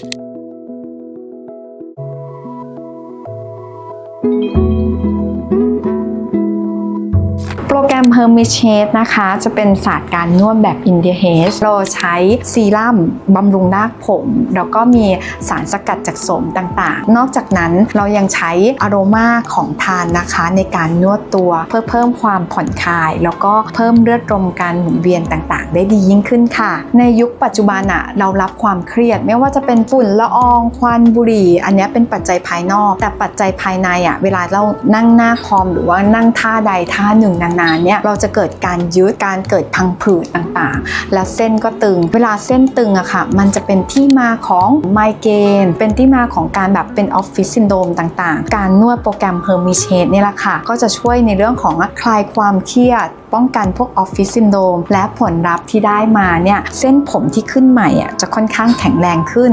thank you โปรแกรม Hermit Shade นะคะ จะเป็นศาสตร์การนวดแบบ India Haze เราใช้ซีรั่มบำรุงรากผม แล้วก็มีสารสกัดจากสมต่างๆ นอกจากนั้นเรายังใช้อโรมาของทานนะคะ ในการนวดตัวเพื่อเพิ่มความผ่อนคลาย แล้วก็เพิ่มเลือดลมการหมุนเวียนต่างๆ ได้ดียิ่งขึ้นค่ะ ในยุคปัจจุบันอะเรารับความเครียด ไม่ว่าจะเป็นฝุ่นละอองควันบุหรี่ อันนี้เป็นปัจจัยภายนอก แต่ปัจจัยภายในอะเวลาเรานั่งหน้าคอมหรือว่านั่งท่าใดท่าหนึ่งนานๆเนี่ยเราจะเกิดการยืดการเกิดพังผืดต่างๆ และเส้นก็ตึง เวลาเส้นตึงอะค่ะ มันจะเป็นที่มาของไมเกรนเป็นที่มาของการแบบเป็นออฟฟิศซินโดรมต่างๆ การนวดโปรแกรมเฮอร์มิเชตนี่แหละค่ะ ก็จะช่วยในเรื่องของคลายความเครียดป้องกันพวกออฟฟิศซินโดรมและผลลัพธ์ที่ได้มาเนี่ยเส้นผมที่ขึ้นใหม่อะจะค่อนข้างแข็งแรงขึ้น